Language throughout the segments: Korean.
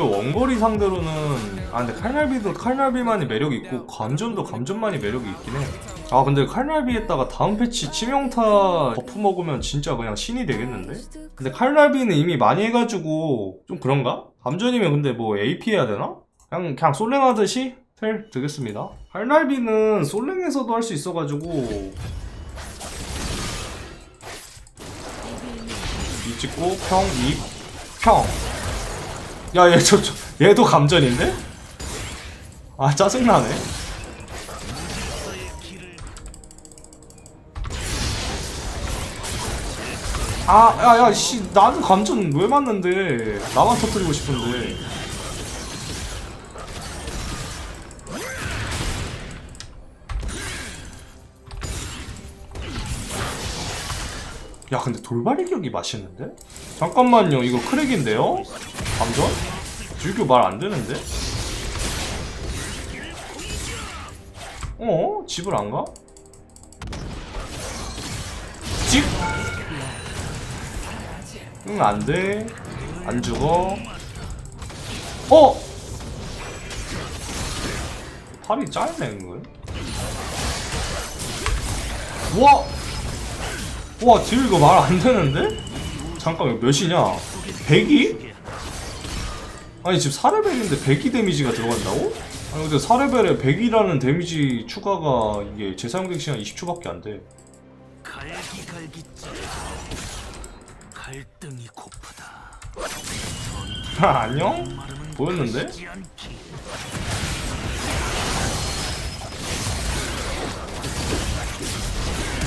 주교 원거리 상대로는 아 근데 칼날비도 칼날비만이 매력이 있고 감전도 감전만이 매력이 있긴 해 아 근데 칼날비에다가 다음 패치 치명타 버프 먹으면 진짜 그냥 신이 되겠는데? 근데 칼날비는 이미 많이 해가지고 좀 그런가? 감전이면 근데 뭐 AP 해야 되나? 그냥 그냥 솔랭 하듯이 텔 되겠습니다 칼날비는 솔랭에서도 할 수 있어가지고 이 찍고 평, 이, 평. 야, 얘, 저, 저, 얘도 감전인데? 아, 짜증나네. 아, 야, 야, 씨, 나는 감전 왜 맞는데? 나만 터뜨리고 싶은데. 야, 근데 돌발 일격이 맛있는데? 잠깐만요, 이거 크랙인데요? 감전? 주교 말안 되는데? 어? 집을 안 가? 집? 응, 안 돼. 안 죽어. 어! 팔이 짧네, 이거. 와! 와, 딜 이거 말 안 되는데? 잠깐, 이거 몇이냐? 100이? 아니, 지금 4레벨인데 102 데미지가 들어간다고? 아니, 근데 4레벨에 100이라는 데미지 추가가 이게 재사용되기 시간 20초밖에 안 돼. 갈기갈기째 갈등이 고프다 아, 안녕? 보였는데?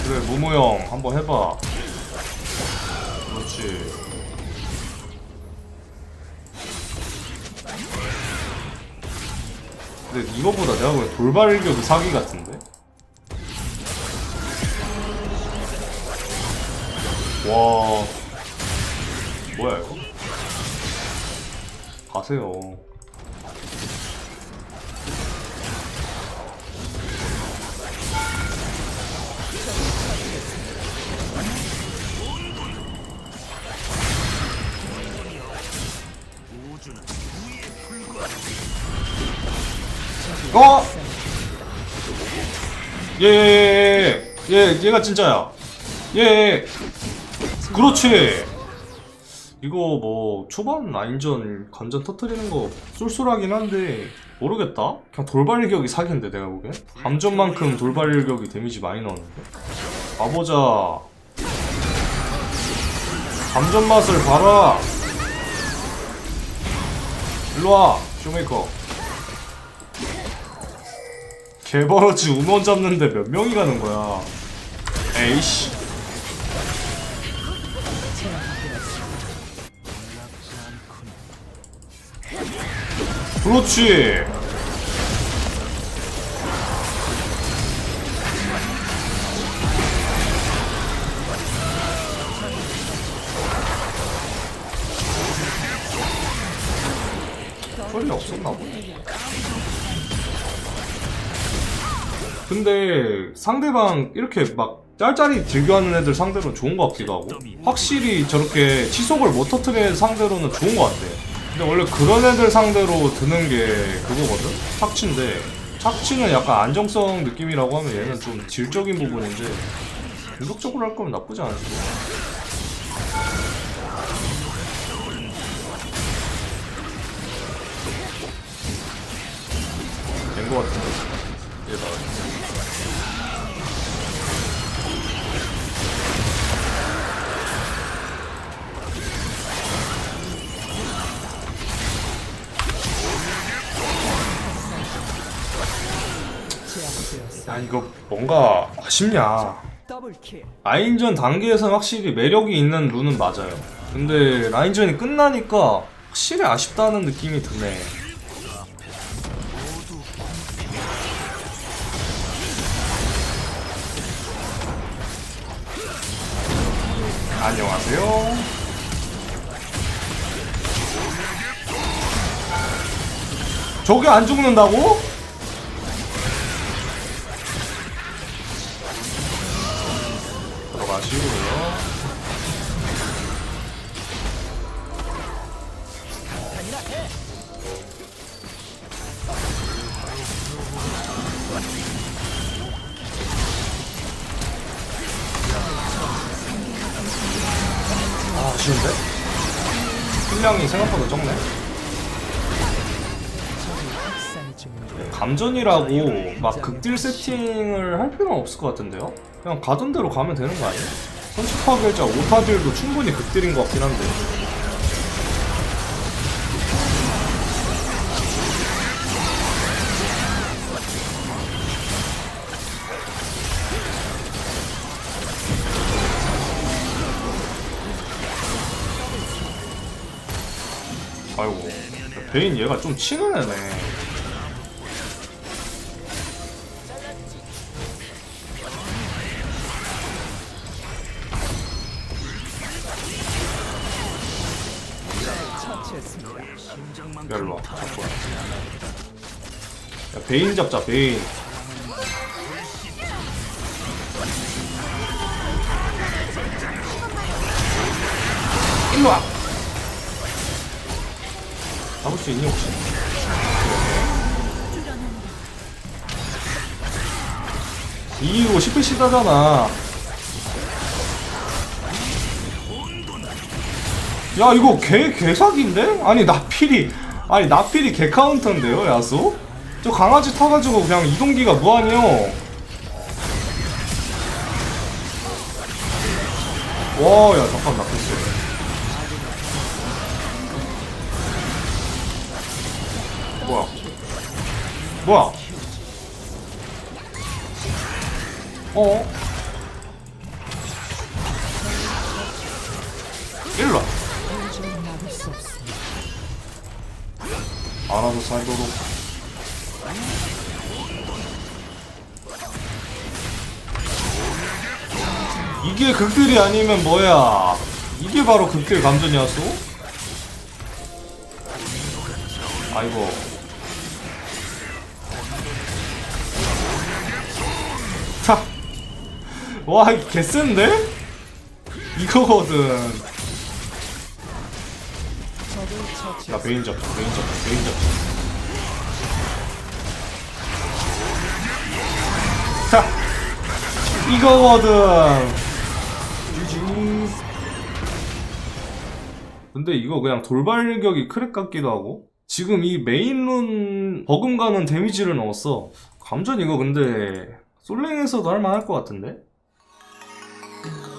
그래, 모모 형, 한번 해봐. 그렇지. 근데 이거보다 내가 보기엔 돌발 일격이 사기 같은데? 와. 뭐야, 이거? 가세요. 우주는 우에 불과하다 어! 예, 예, 예, 예, 예, 얘가 진짜야. 예, 예. 그렇지. 이거 뭐 초반 라인전 관전 터트리는 거 쏠쏠하긴 한데 모르겠다. 그냥 돌발 일격이 사기인데 내가 보기엔 감전만큼 돌발 일격이 데미지 많이 나오는데. 가보자. 감전 맛을 봐라. 일로와 쇼메이커. 개버러지 우먼 잡는데 몇 명이 가는 거야? 에이씨. 그렇지. 소리 없었나 보네. 근데 상대방 이렇게 막 짤짤이 들교하는 애들 상대로는 좋은 것 같기도 하고 확실히 저렇게 치속을 못 터트리는 상대로는 좋은 것 같아. 근데 원래 그런 애들 상대로 드는 게 그거거든? 착취인데 착취는 약간 안정성 느낌이라고 하면 얘는 좀 질적인 부분인데 공격적으로 할 거면 나쁘지 않지 된거 같은데 얘다 야. 이거 뭔가 아쉽냐. 라인전 단계에서는 확실히 매력이 있는 룬은 맞아요. 근데 라인전이 끝나니까 확실히 아쉽다는 느낌이 드네 안녕하세요 저게 안 죽는다고? 들어가시고요. 미친데? 힐량이 생각보다 적네 감전이라고 막 극딜 세팅을 할 필요는 없을 것 같은데요? 그냥 가던 대로 가면 되는 거 아니에요? 선축파괴자 오타딜도 충분히 극딜인 것 같긴 한데 아이고. 베인 얘가 좀 치는 애네. 야 일로와 잡고 야 베인 잡자 베인. 일로와 잡을 수 있니 혹시? 이기고 싶으시다잖아 야 이거 개 개사기인데? 아니 나필이 아니 나필이 개 카운터인데요 야수? 저 강아지 타가지고 그냥 이동기가 무한이요 와야 잠깐 나 뭐야? 어? 일로와. 알아서 살도록. 이게 극딜이 아니면 뭐야? 이게 바로 극딜 감전이었어? 아이고 와 이거 개센데? 이거거든. 나 베인 잡자 베인 잡자 베인 잡자 자 이거거든. 근데 이거 그냥 돌발격이 크랙 같기도 하고. 지금 이 메인룬 버금가는 데미지를 넣었어. 감전 이거 근데 솔랭에서도 할만할 것 같은데 Oh.